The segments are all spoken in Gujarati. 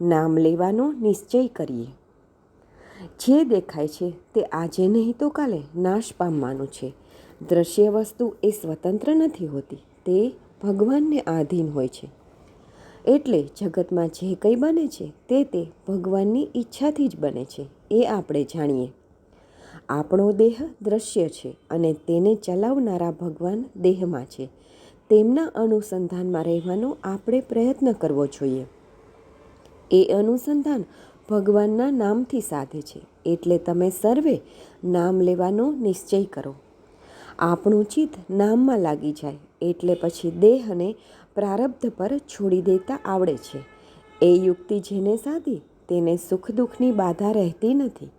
નામ લેવાનો નિશ્ચય કરીએ. જે દેખાય છે તે આજે નહીં તો કાલે નાશ પામવાનું છે. દ્રશ્ય વસ્તુ એ સ્વતંત્ર નથી હોતી, તે ભગવાનને આધીન હોય છે. એટલે જગતમાં જે કંઈ બને છે તે તે ભગવાનની ઈચ્છાથી જ બને છે, એ આપણે જાણીએ. આપણો દેહ દ્રશ્ય છે અને તેને ચલાવનારા ભગવાન દેહમાં છે. તેમના અનુસંધાનમાં રહેવાનો આપણે પ્રયત્ન કરવો જોઈએ. એ અનુસંધાન ભગવાનના નામથી સાધે છે. એટલે તમે સર્વે નામ લેવાનો નિશ્ચય કરો. આપણું ચિત્ત નામમાં લાગી જાય, એટલે પછી દેહને પ્રારબ્ધ પર છોડી દેતા આવડે છે. એ યુક્તિ જેને સાધી, તેને સુખ દુઃખની બાધા રહેતી નથી.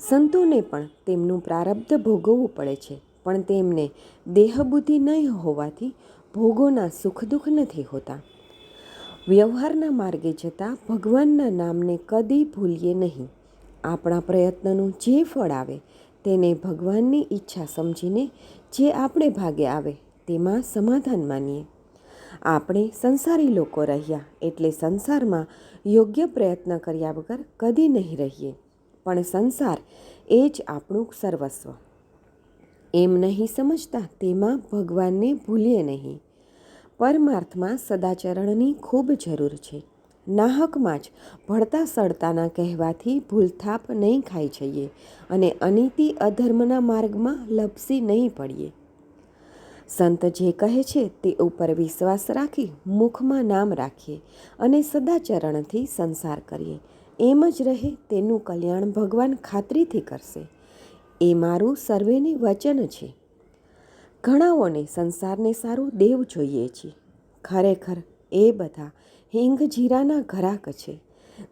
સંતોને પણ તેમનું પ્રારબ્ધ ભોગવવું પડે છે, પણ તેમને દેહબુદ્ધિ નહીં હોવાથી ભોગોના સુખ દુઃખ નથી હોતા. વ્યવહારના માર્ગે જતાં ભગવાનના નામને કદી ભૂલીએ નહીં. આપણા પ્રયત્નનું જે ફળ આવે તેને ભગવાનની ઈચ્છા સમજીને જે આપણે ભાગે આવે તેમાં સમાધાન માનીએ. આપણે સંસારી લોકો રહ્યા એટલે સંસારમાં યોગ્ય પ્રયત્ન કર્યા વગર કદી નહીં રહીએ. પણ સંસાર એ જ આપણું સર્વસ્વ. એમ નહીં સમજતા તેમાં ભગવાનને ભૂલીએ નહીં. પરમાર્થમાં સદાચરણની ખૂબ જરૂર છે. નાહકમાં જ ભળતા સળતાના કહેવાથી ભૂલથાપ નહીં ખાઈ જઈએ અને અનીતિ અધર્મના માર્ગમાં લપસી નહીં પડીએ. સંત જે કહે છે તે ઉપર વિશ્વાસ રાખી મુખમાં નામ રાખીએ અને સદાચરણથી સંસાર કરીએ. એમ જ રહે તેનું કલ્યાણ ભગવાન ખાતરીથી કરશે. એ મારું સર્વેની વચન છે. ઘણાઓને સંસારને સારું દેવ જોઈએ છીએ ખરેખર એ બધા હિંગ જીરાના ઘરાક છે.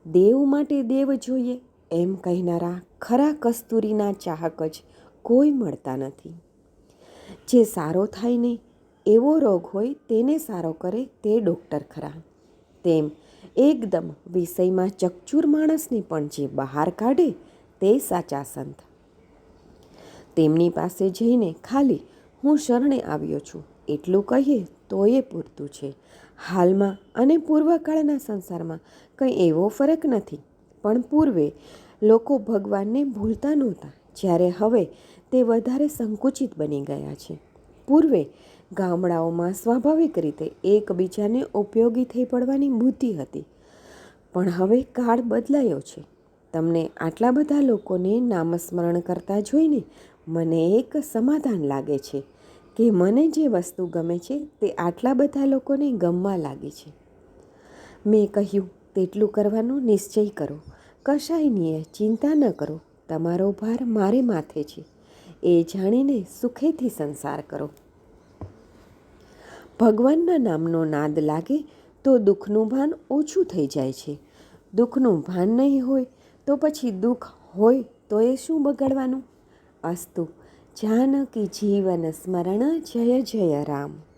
દેવ માટે દેવ જોઈએ એમ કહેનારા ખરા કસ્તુરીના ચાહક જ કોઈ મળતા નથી. જે સારો થાય નહીં એવો રોગ હોય તેને સારો કરે તે ડૉક્ટર ખરા. તેમ એકદમ વિષયમાં ચકચૂર માણસને પણ જે બહાર કાઢે તે સાચા સંત. તેમની પાસે જઈને ખાલી હું શરણે આવ્યો છું. એટલું કહીએ તો એ પૂરતું છે. હાલમાં અને પૂર્વકાળના સંસારમાં કંઈ એવો ફરક નથી. પણ પૂર્વે લોકો ભગવાનને ભૂલતા નહોતા. જ્યારે હવે તે વધારે સંકુચિત બની ગયા છે. પૂર્વે ગામડાઓમાં સ્વાભાવિક રીતે એકબીજાને ઉપયોગી થઈ પડવાની બુદ્ધિ હતી. પણ હવે કાળ બદલાયો છે. તમને આટલા બધા લોકોને નામસ્મરણ કરતા જોઈને મને એક સમાધાન લાગે છે કે મને જે વસ્તુ ગમે છે તે આટલા બધા લોકોને ગમવા લાગે છે. મેં કહ્યું, તેટલું કરવાનો નિશ્ચય કરો. કશાયનીએ ચિંતા ન કરો. તમારો ભાર મારે માથે છે. એ જાણીને સુખેથી સંસાર કરો. ભગવાનના નામનો નાદ લાગે તો દુઃખનું ભાન ઓછું થઈ જાય છે. દુઃખનું ભાન નહીં હોય તો પછી દુઃખ હોય તો એ શું બગાડવાનું? અસ્તુ. જાનકી જીવન સ્મરણ જય જય રામ.